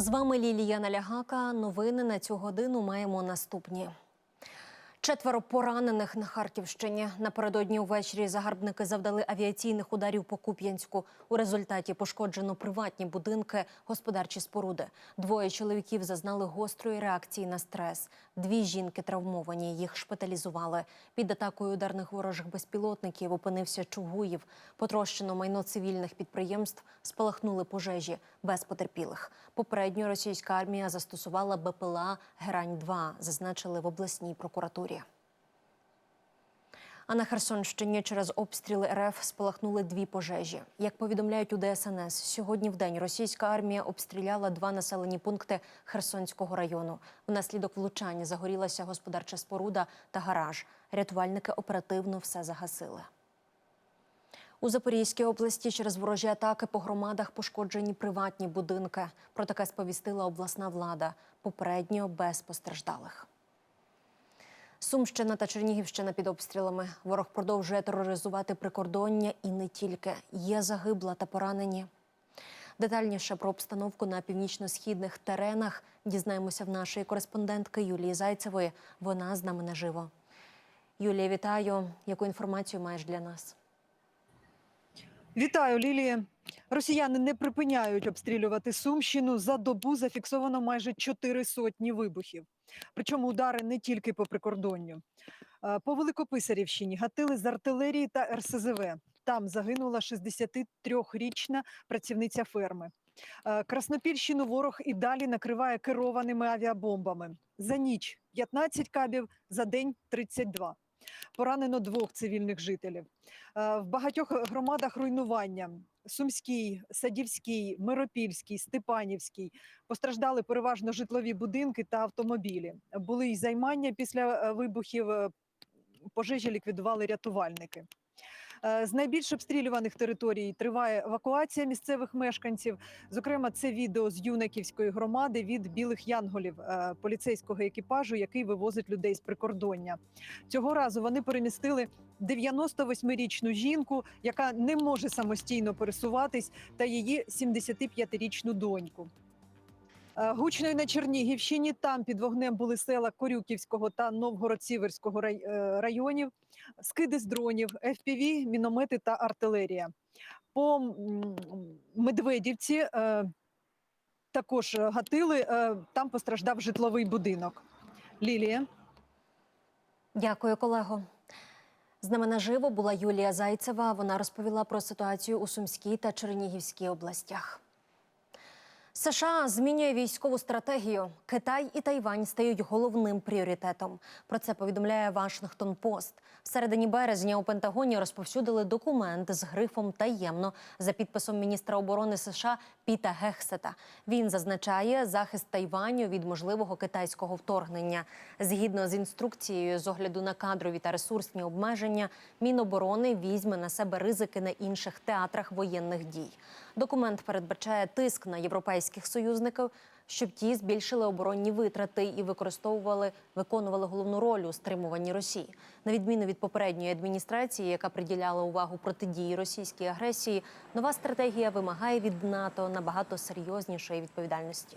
З вами Лілія Налягака. Новини на цю годину маємо наступні. Четверо поранених на Харківщині. Напередодні увечері загарбники завдали авіаційних ударів по Куп'янську. У результаті пошкоджено приватні будинки, господарчі споруди. Двоє чоловіків зазнали гострої реакції на стрес. Дві жінки травмовані. Їх шпиталізували. Під атакою ударних ворожих безпілотників опинився Чугуїв. Потрощено майно цивільних підприємств, спалахнули пожежі без потерпілих. Попередньо російська армія застосувала БПЛА Герань-2, зазначили в обласній прокуратурі. А на Херсонщині через обстріли РФ спалахнули дві пожежі. Як повідомляють у ДСНС, сьогодні в день російська армія обстріляла два населені пункти Херсонського району. Внаслідок влучання загорілася господарча споруда та гараж. Рятувальники оперативно все загасили. У Запорізькій області через ворожі атаки по громадах пошкоджені приватні будинки. Про таке сповістила обласна влада. Попередньо без постраждалих. Сумщина та Чернігівщина під обстрілами. Ворог продовжує тероризувати прикордоння і не тільки. Є загибла та поранені. Детальніше про обстановку на північно-східних теренах дізнаємося в нашої кореспондентки Юлії Зайцевої. Вона з нами наживо. Юлія, вітаю. Яку інформацію маєш для нас? Вітаю, Лілія. Росіяни не припиняють обстрілювати Сумщину. За добу зафіксовано майже чотири сотні вибухів. Причому удари не тільки по прикордонню. Е, По Великописарівщині гатили з артилерії та РСЗВ. Там загинула 63-річна працівниця ферми. Е, Краснопільщину ворог і далі накриває керованими авіабомбами. За ніч 15 кабів, за день 32. Поранено двох цивільних жителів. Е, В багатьох громадах руйнування. Сумський, Садівський, Миропільський, Степанівський постраждали переважно житлові будинки та автомобілі. Були й займання після е, вибухів. е, Пожежі ліквідували рятувальники. Е, З найбільш обстрілюваних територій триває евакуація місцевих мешканців. Зокрема, це відео з юнаківської громади від білих янголів е, поліцейського екіпажу, який вивозить людей з прикордоння. Цього разу вони перемістили 98-річну жінку, яка не може самостійно пересуватись, та її 75-річну доньку. Е, Гучно на Чернігівщині там під вогнем були села Корюківського та Новгород-Сіверського е, районів, скиди з дронів, FPV, міномети та артилерія. По Медведівці е, також гатили, там постраждав житловий будинок. Лілія. Дякую, колего. З нами наживо була Юлія Зайцева. Вона розповіла про ситуацію у Сумській та Чернігівській областях. США змінює військову стратегію. Китай і Тайвань стають головним пріоритетом. Про це повідомляє Вашингтон Пост. В середині березня у Пентагоні розповсюдили документ з грифом таємно за підписом міністра оборони США Піта Гексета. Він зазначає захист Тайваню від можливого китайського вторгнення. Згідно з інструкцією, з огляду на кадрові та ресурсні обмеження, Міноборони візьме на себе ризики на інших театрах воєнних дій. Документ передбачає тиск на європейських союзників, щоб ті збільшили оборонні витрати і використовували виконували головну роль у стримуванні Росії. На відміну від попередньої адміністрації, яка приділяла увагу протидії російській агресії, нова стратегія вимагає від НАТО набагато серйознішої відповідальності.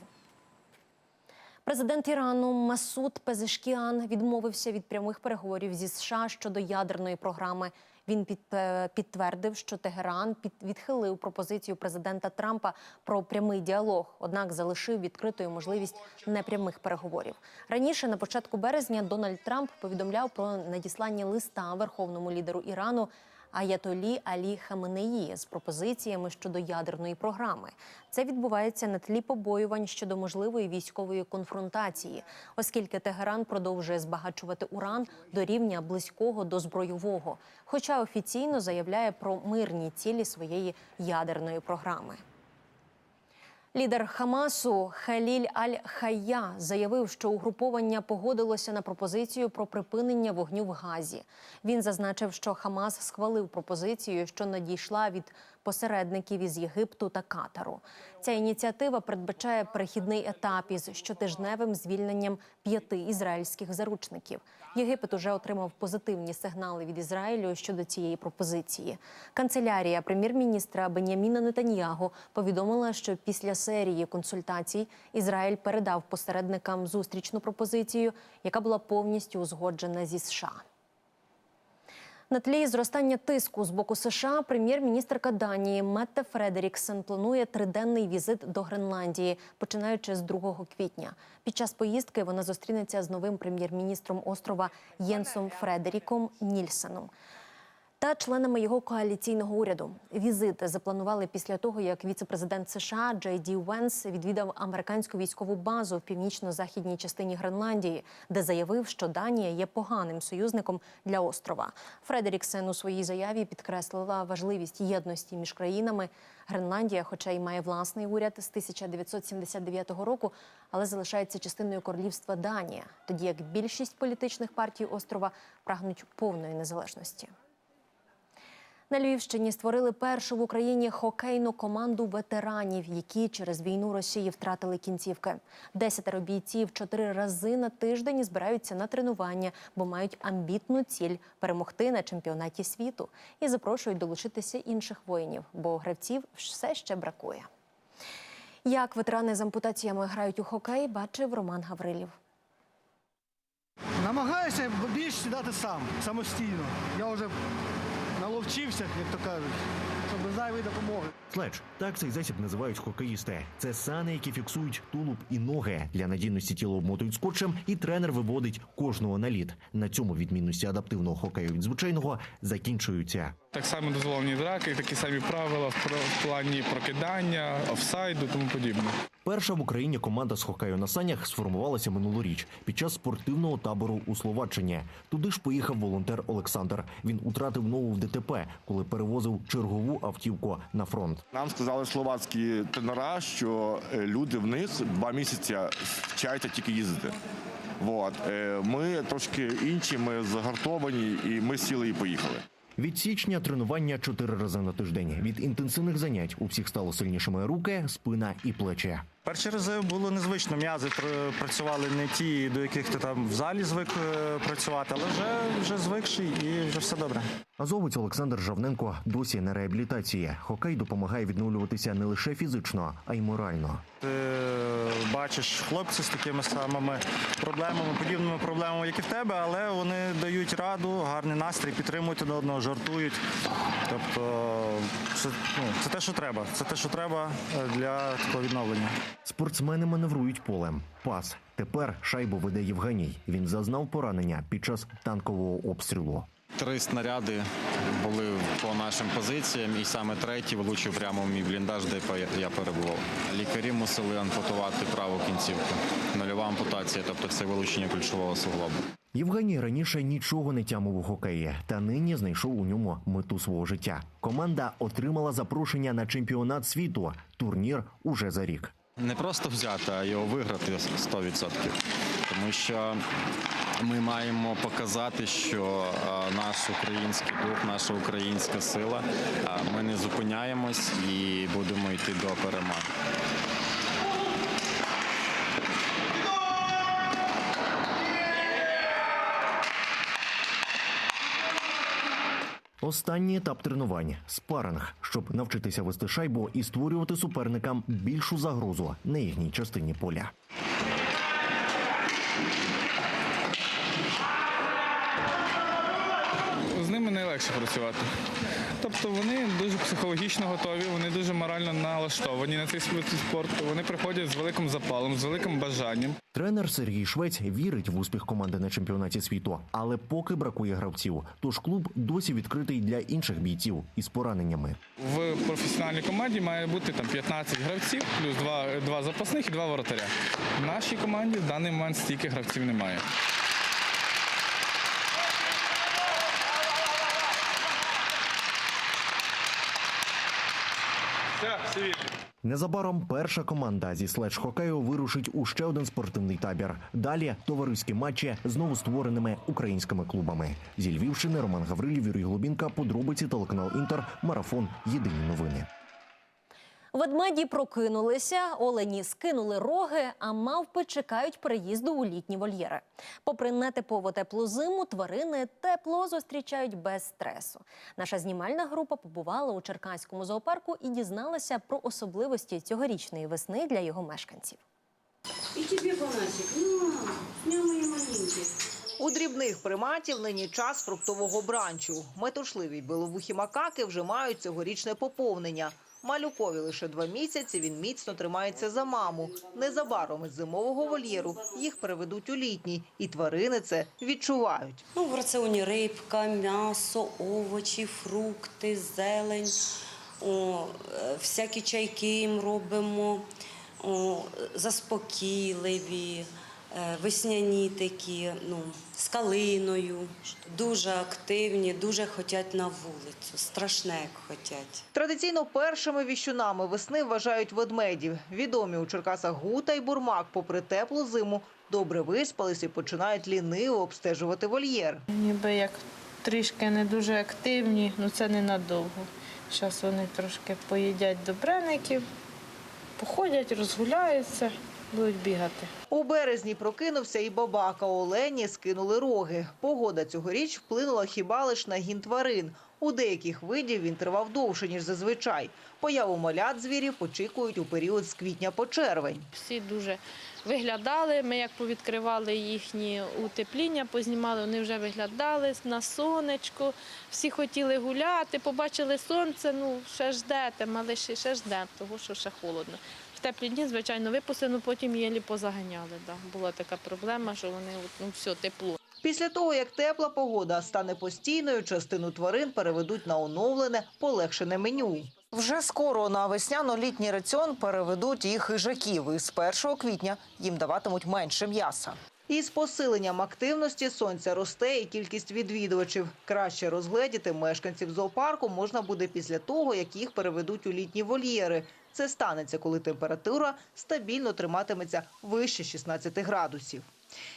Президент Ірану Масуд Пезешкіан відмовився від прямих переговорів зі США щодо ядерної програми. Він під, е, підтвердив, що Тегеран під, відхилив пропозицію президента Трампа про прямий діалог, однак залишив відкритою можливість непрямих переговорів. Раніше, на початку березня, Дональд Трамп повідомляв про надіслання листа верховному лідеру Ірану Аятолі Алі Хаменеї з пропозиціями щодо ядерної програми. Це відбувається на тлі побоювань щодо можливої військової конфронтації, оскільки Тегеран продовжує збагачувати уран до рівня близького до збройового, хоча офіційно заявляє про мирні цілі своєї ядерної програми. Лідер Хамасу Халіль Аль-Хая заявив, що угруповання погодилося на пропозицію про припинення вогню в Газі. Він зазначив, що Хамас схвалив пропозицію, що надійшла від посередників із Єгипту та Катару. Ця ініціатива передбачає перехідний етап із щотижневим звільненням п'яти ізраїльських заручників. Єгипет уже отримав позитивні сигнали від Ізраїлю щодо цієї пропозиції. Канцелярія прем'єр-міністра Беняміна Нетаньягу повідомила, що після серії консультацій Ізраїль передав посередникам зустрічну пропозицію, яка була повністю узгоджена зі США. На тлі зростання тиску з боку США прем'єр-міністрка Данії Метте Фредеріксен планує триденний візит до Гренландії, починаючи з 2 квітня. Під час поїздки вона зустрінеться з новим прем'єр-міністром острова Єнсом Фредеріком Нільсеном та членами його коаліційного уряду. Візит запланували після того, як віцепрезидент США Джей Ді Венс відвідав американську військову базу в північно-західній частині Гренландії, де заявив, що Данія є поганим союзником для острова. Фредеріксен у своїй заяві підкреслила важливість єдності між країнами. Гренландія, хоча й має власний уряд з 1979 року, але залишається частиною королівства Данія, тоді як більшість політичних партій острова прагнуть повної незалежності. На Львівщині створили першу в Україні хокейну команду ветеранів, які через війну Росії втратили кінцівки. Десятеро бійців чотири рази на тиждень збираються на тренування, бо мають амбітну ціль перемогти на чемпіонаті світу і запрошують долучитися інших воїнів, бо гравців все ще бракує. Як ветерани з ампутаціями грають у хокей, бачив Роман Гаврилів. Намагаюся більш сідати сам, самостійно. Я вже наловчився, як то кажуть, зайвої допомоги. Следж так цей засіб називають хокеїсти. Це сани, які фіксують тулуб і ноги. Для надійності тіло обмотують скотчем, і тренер виводить кожного на лід. На цьому відмінності адаптивного хокею від звичайного закінчуються. Так само дозволені драки, такі самі правила в плані прокидання, офсайду, тому подібне. Перша в Україні команда з хокею на санях сформувалася минулоріч під час спортивного табору у Словаччині. Туди ж поїхав волонтер Олександр. Він утратив ногу в ДТП, коли перевозив чергову автівку на фронт. Нам сказали словацькі тренера, що люди люди вниз два місяці вчаються тільки їздити. Вот. Е, Ми трошки інші, ми загартовані, і ми сіли і поїхали. Від січня тренування чотири рази на тиждень. Від інтенсивних занять у всіх стало сильнішими руки, спина і плечі. Перші рази було незвично. М'язи працювали не ті, до яких ти там в залі звик е, працювати, але вже, вже звикший і вже все добре. Азовець Олександр Жавненко досі на реабілітації. Хокей допомагає відновлюватися не лише фізично, а й морально. Ти бачиш хлопців з такими самими проблемами, подібними проблемами, як і в тебе, але вони дають раду, гарний настрій, підтримують один одного, жартують. Тобто це, ну, це те, що треба. Це те, що треба е, для такого відновлення. Спортсмени маневрують полем. Пас. Тепер шайбу веде Євгеній. Він зазнав поранення під час танкового обстрілу. Три снаряди були по нашим позиціям, і саме третій влучив прямо в мій бліндаж, де я- перебував. Лікарі мусили ампутувати праву кінцівку. Нульова ампутація, тобто це вилучення ключового суглобу. Євгеній раніше нічого не тямив у хокеї, та нині знайшов у ньому мету свого життя. Команда отримала запрошення на чемпіонат світу. Турнір уже за рік. Не просто взяти, а його виграти 100%. Тому що ми маємо показати, що наш український дух, наша українська сила. Ми не зупиняємось і будемо йти до перемоги. Останній етап тренувань спаринг, щоб навчитися вести шайбу і створювати суперникам більшу загрозу на їхній частині поля. Найлегше працювати. Тобто вони дуже психологічно готові, вони дуже морально налаштовані на цей спорту. Вони приходять з великим запалом, з великим бажанням. Тренер Сергій Швець вірить в успіх команди на чемпіонаті світу, але поки бракує гравців. Тож клуб досі відкритий для інших бійців із пораненнями. В професіональній команді має бути там 15 гравців, плюс два, два запасних і два воротаря. В нашій команді в даний момент стільки гравців немає. Все. Незабаром перша команда зі следж-хокею вирушить у ще один спортивний табір. Далі товариські матчі з новоствореними українськими клубами. Зі Львівщини Роман Гаврилів, Юрій Глубінка, подробиці телеканал Інтер, марафон. Єдині новини. Ведмеді прокинулися, олені скинули роги, а мавпи чекають переїзду у літні вольєри. Попри нетипову теплу зиму, тварини тепло зустрічають без стресу. Наша знімальна група побувала у Черкаському зоопарку і дізналася про особливості цьогорічної весни для його мешканців. И тебе, Панасик, на, на мои маленькие. У дрібних приматів нині час фруктового бранчу. Метушливі біловухі макаки вже мають цьогорічне поповнення. Малюкові лише два місяці він міцно тримається за маму. Незабаром із зимового вольєру. Їх переведуть у літній, і тварини це відчувають. Ну, в раціоні рибка, м'ясо, овочі, фрукти, зелень, о, е, всякі чайки їм робимо, о, заспокійливі, весняні такі, ну, з калиною. Дуже активні, дуже хочуть на вулицю, страшне як хочуть. Традиційно першими віщунами весни вважають ведмедів. Відомі у Черкасах Гута й Бурмак, попри теплу зиму, добре виспались і починають ліниво обстежувати вольєр. Ніби як трішки не дуже активні, ну це ненадовго. Зараз вони трошки поїдять добреників, походять, розгуляються, будуть бігати. У березні прокинувся і бабака Олені скинули роги. Погода цьогоріч вплинула хіба лиш на гін тварин. У деяких видів він тривав довше, ніж зазвичай. Появу малят звірів очікують у період з квітня по червень. Всі дуже виглядали. Ми як повідкривали їхні утепління, познімали, вони вже виглядали на сонечку. Всі хотіли гуляти, побачили сонце, ну ще ждете, малиші ще ждемо, тому що ще холодно. Теплі дні, звичайно, випустили, ну потім єлі позаганяли. Да. Була така проблема, що вони ну, все, тепло. Після того, як тепла погода стане постійною, частину тварин переведуть на оновлене, полегшене меню. Вже скоро на весняно-літній раціон переведуть і хижаків. І з 1 квітня їм даватимуть менше м'яса. Із посиленням активності сонця росте і кількість відвідувачів. Краще розгледіти мешканців зоопарку можна буде після того, як їх переведуть у літні вольєри. Це станеться, коли температура стабільно триматиметься вище 16 градусів.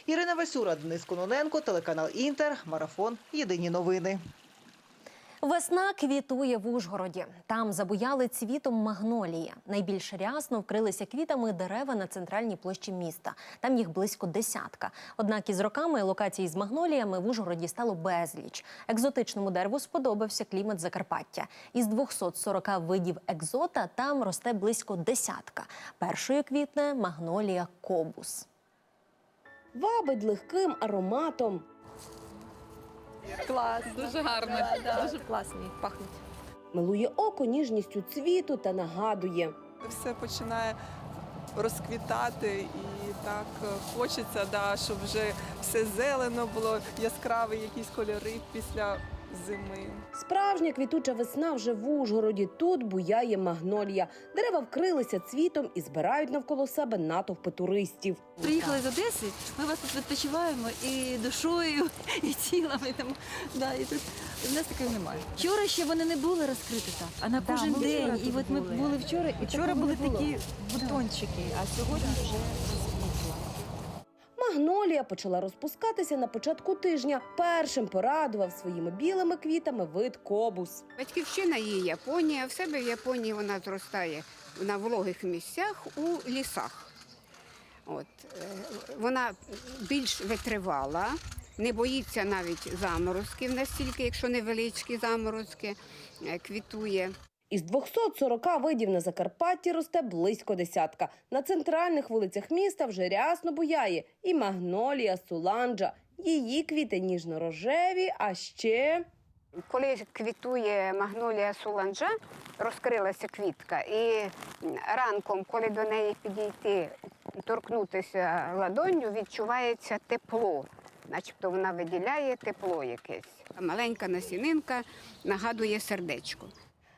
Ірина Васюра, Денис Кононенко, телеканал Інтер, марафон. Єдині новини. Весна квітує в Ужгороді. Там забуяли цвітом магнолії. Найбільш рясно вкрилися квітами дерева на центральній площі міста. Там їх близько десятка. Однак із роками локацій з магноліями в Ужгороді стало безліч. Екзотичному дереву сподобався клімат Закарпаття. Із 240 видів екзота там росте близько десятка. Першою квітне магнолія кобус. Вабить легким ароматом. Клас. Дуже гарно. Дуже класні. Пахнуть. Милує око ніжністю цвіту та нагадує. Все починає розквітати і так е, хочеться, да, щоб вже все зелено було, яскраві якісь кольори після зими. Справжня квітуча весна вже в Ужгороді. Тут буяє магнолія. Дерева вкрилися цвітом і збирають навколо себе натовпи туристів. Приїхали з Одеси, ми вас тут відпочиваємо і душою, і тілами. Там, да, і тут в нас такого немає. Вчора ще вони не були розкриті так, а на кожен день. І от ми були вчора, і вчора були такі бутончики, а сьогодні вже. Магнолія почала розпускатися на початку тижня. Першим порадував своїми білими квітами вид кобус. Батьківщина її Японія. В себе в Японії вона зростає на вологих місцях у лісах. От. е, Вона більш витривала, не боїться навіть заморозків настільки, якщо невеличкі заморозки, е, квітує. Із 240 видів на Закарпатті росте близько десятка. На центральних вулицях міста вже рясно буяє і магнолія, суланджа. Її квіти ніжно-рожеві, а ще Коли квітує магнолія суланджа, розкрилася квітка, і ранком, коли до неї підійти, торкнутися ладонню, відчувається тепло, начебто вона виділяє тепло якесь. Маленька насінинка нагадує сердечко.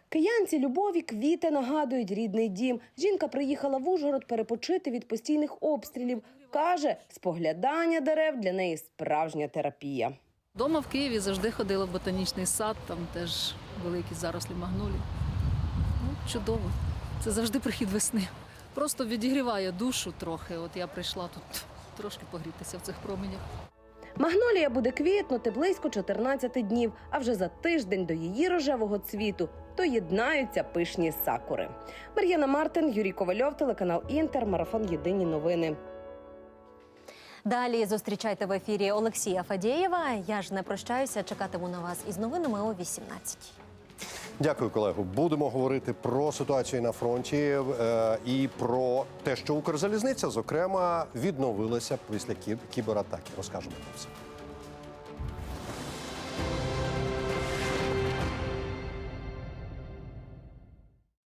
Киянці любові квіти нагадують рідний дім. Жінка приїхала в Ужгород перепочити від постійних обстрілів. Каже, споглядання дерев для неї справжня терапія. Дома в Києві завжди ходила в ботанічний сад, там теж великі зарослі магнолій. Ну, чудово. Це завжди прихід весни. Просто відігріває душу трохи. От я прийшла тут трошки погрітися в цих променях. Магнолія буде квітнути близько 14 днів, а вже за тиждень до її рожевого цвіту доєднаються пишні сакури. Мар'яна Мартин, Юрій Ковальов, телеканал Інтер, марафон Єдині новини. Далі зустрічайте в ефірі Олексія Фадєєва. Я ж не прощаюся. Чекатиму на вас із новинами о 18. Дякую, колего. Будемо говорити про ситуацію на фронті е, і про те, що Укрзалізниця, зокрема, відновилася після кі- кібератаки. Розкажемо про це.